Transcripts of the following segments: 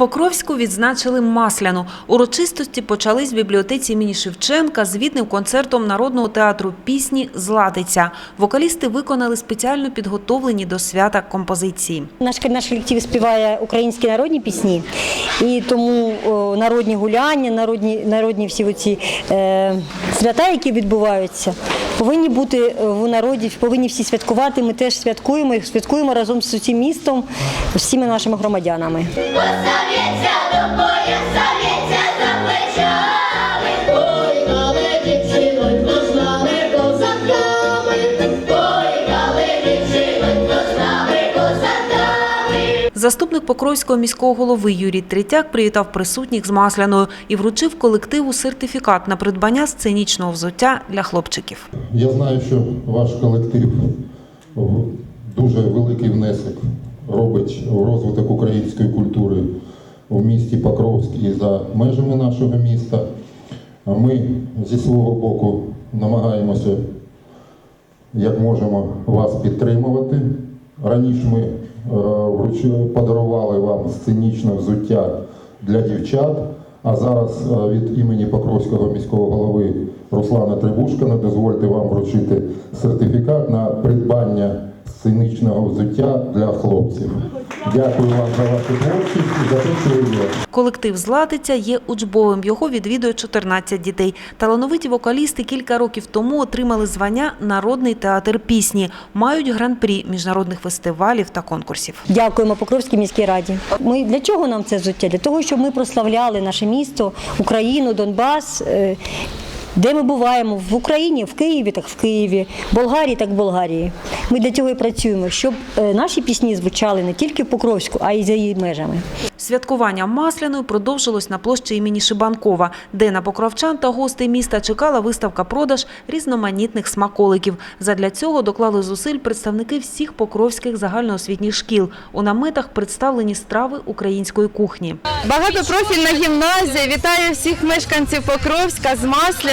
Покровську відзначили масляну. Урочистості почались в бібліотеці імені Шевченка з відним концертом Народного театру пісні Златиця. Вокалісти виконали спеціально підготовлені до свята композиції. Наш, наш колектив співає українські народні пісні, і тому о, народні гуляння, народні, народні всі оці, е, свята, які відбуваються, повинні бути е, в народі, повинні всі святкувати. Ми теж святкуємо і святкуємо разом з усім містом, з всіма нашими громадянами. Заступник Покровського міського голови Юрій Третяк привітав присутніх з масляною і вручив колективу сертифікат на придбання сценічного взуття для хлопчиків. Я знаю, що ваш колектив дуже великий внесок робить у розвиток української культури в місті Покровськ і за межами нашого міста. Ми зі свого боку намагаємося, як можемо, вас підтримувати. Раніше ми е, подарували вам сценічне взуття для дівчат. А зараз е, від імені Покровського міського голови Руслана Трибушкина дозвольте вам вручити сертифікат на придбання сценічного взуття для хлопців. Дякую вам за вашу творчість і за те, що ви є. Колектив Златиця є учбовим. Його відвідує 14 дітей. Талановиті вокалісти кілька років тому отримали звання Народний театр пісні. Мають гран-прі міжнародних фестивалів та конкурсів. Дякуємо Покровській міській раді. Ми для чого нам це взуття? Для того, щоб ми прославляли наше місто, Україну, Донбас. Де ми буваємо в Україні, в Києві, так в Києві, в Болгарії, так в Болгарії. Ми для цього і працюємо, щоб е, наші пісні звучали не тільки в Покровську, а й за її межами. Святкування Масляною продовжилось на площі імені Шибанкова, де на покровчан та гостей міста чекала виставка-продаж різноманітних смаколиків. Задля цього доклали зусиль представники всіх покровських загальноосвітніх шкіл. У наметах представлені страви української кухні. Багатопрофільна гімназія вітає всіх мешканців Покровська з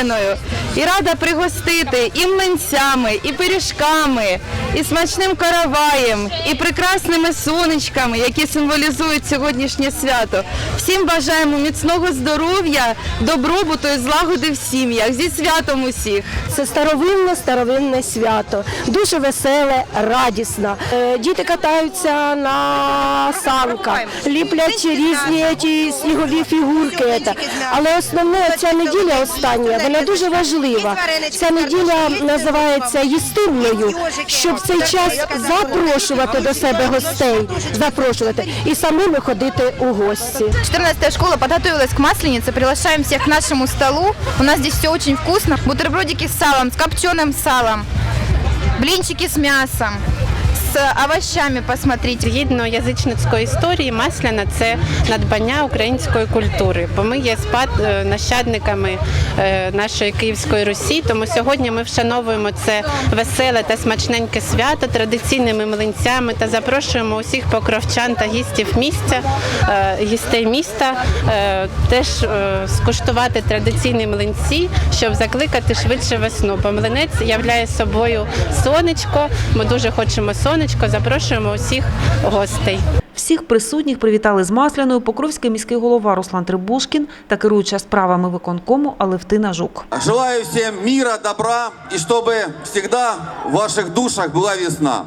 масляною і рада пригостити і млинцями, і пиріжками, і смачним караваєм, і прекрасними сонечками, які символізують сьогоднішнє свято. Всім бажаємо міцного здоров'я, добробуту і злагоди в сім'ях. Зі святом усіх! Це старовинне старовинне свято, дуже веселе, радісне. Е, Діти катаються на санках, ліплять різні ті снігові фігурки. Але основне ця неділя остання, вона дуже важлива. Ця неділя називається їстивною, щоб цей час запрошувати до себе гостей, запрошувати і самими ходити у гості. 14 школа подготовилась к масленице. Приглашаем всех к нашему столу. У нас здесь все очень вкусно. Бутербродики с салом, с копченым салом, блинчики с мясом, овощами, посмотрите. Згідно язичницької історії, масляна це надбання української культури, бо ми є спад е, нащадниками е, нашої Київської Русі. Тому сьогодні ми вшановуємо це веселе та смачненьке свято традиційними млинцями та запрошуємо усіх покровчан та гістів місця, е, гістей міста теж скуштувати традиційні млинці, щоб закликати швидше весну. Бо млинець являє собою сонечко. Ми дуже хочемо сонечко Запрошуємо усіх гостей. Всіх присутніх привітали з Масляною Покровський міський голова Руслан Трибушкін та керуюча справами виконкому Алевтина Жук. Желаю всем мира, добра и чтобы всегда в ваших душах была весна.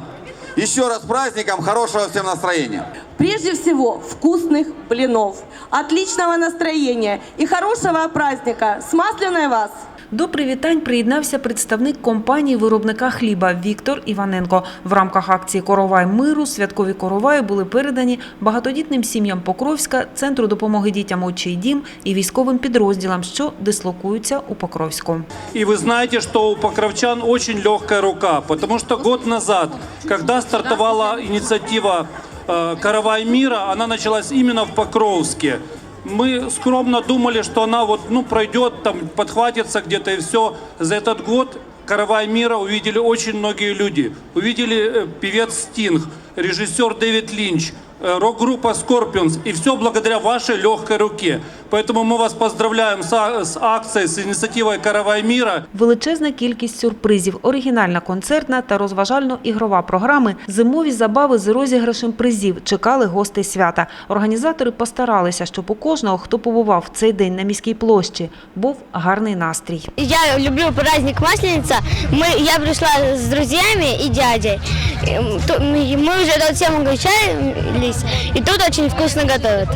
Еще раз с праздником, хорошего всем настроения. Прежде всего, вкусных блинов, отличного настроения и хорошего праздника. С Масляной вас! До привітань приєднався представник компанії виробника хліба Віктор Іваненко. В рамках акції Коровай миру святкові короваї були передані багатодітним сім'ям Покровська, центру допомоги дітям «Отчий дім» і військовим підрозділам, що дислокуються у Покровську. И вы знаете, что у покровчан очень легкая рука, потому что год назад, когда стартовала инициатива э, «Каравай мира», она началась именно в Покровске. Мы скромно думали, что она вот, ну, пройдет, там, подхватится где-то и все. За этот год «Каравай мира» увидели очень многие люди. Увидели э, певец Стинг, режиссер Дэвид Линч, рок-группа Scorpions. И все благодаря вашей легкой руке. Поэтому мы вас поздравляем с, а- с акцией, с инициативой «Каравай мира». Величезна кількість сюрпризів, оригінальна концертна та розважально-ігрова програми, зимові забави з розіграшем призів чекали гостей свята. Організатори постаралися, щоб у кожного, хто побував в цей день на міській площі, був гарний настрій. Я люблю праздник Масленица. Мы, я пришла с друзьями и дядей. Эм, то- Мы мы уже тут всем угощались, и тут очень вкусно готовят.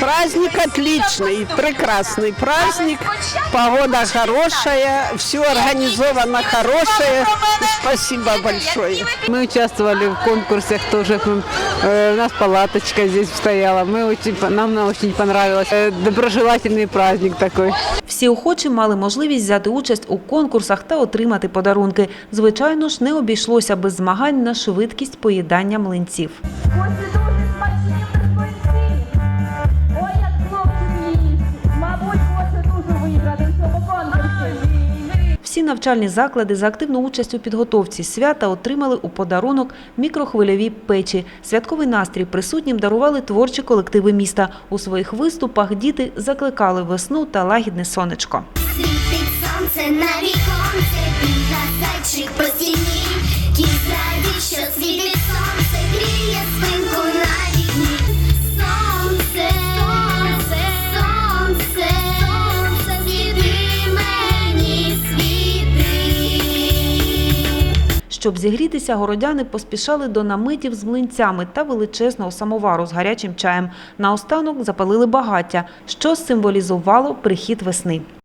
Праздник отличный, прекрасный праздник. Погода хорошая, все организовано хорошее. Спасибо большое. Мы участвовали в конкурсах тоже. Э, У нас палаточка здесь стояла. Мы очень, нам очень понравилось. Э, Доброжелательный праздник такой. Всі охочі мали можливість взяти участь у конкурсах та отримати подарунки. Звичайно ж, не обійшлося без змагань на швидкість поїдання млинців. Навчальні заклади за активну участь у підготовці свята отримали у подарунок мікрохвильові печі. Святковий настрій присутнім дарували творчі колективи міста. У своїх виступах діти закликали весну та лагідне сонечко. Світить сонце на віконце, Щоб зігрітися, городяни поспішали до намитів з млинцями та величезного самовару з гарячим чаєм. Наостанок запалили багаття, що символізувало прихід весни.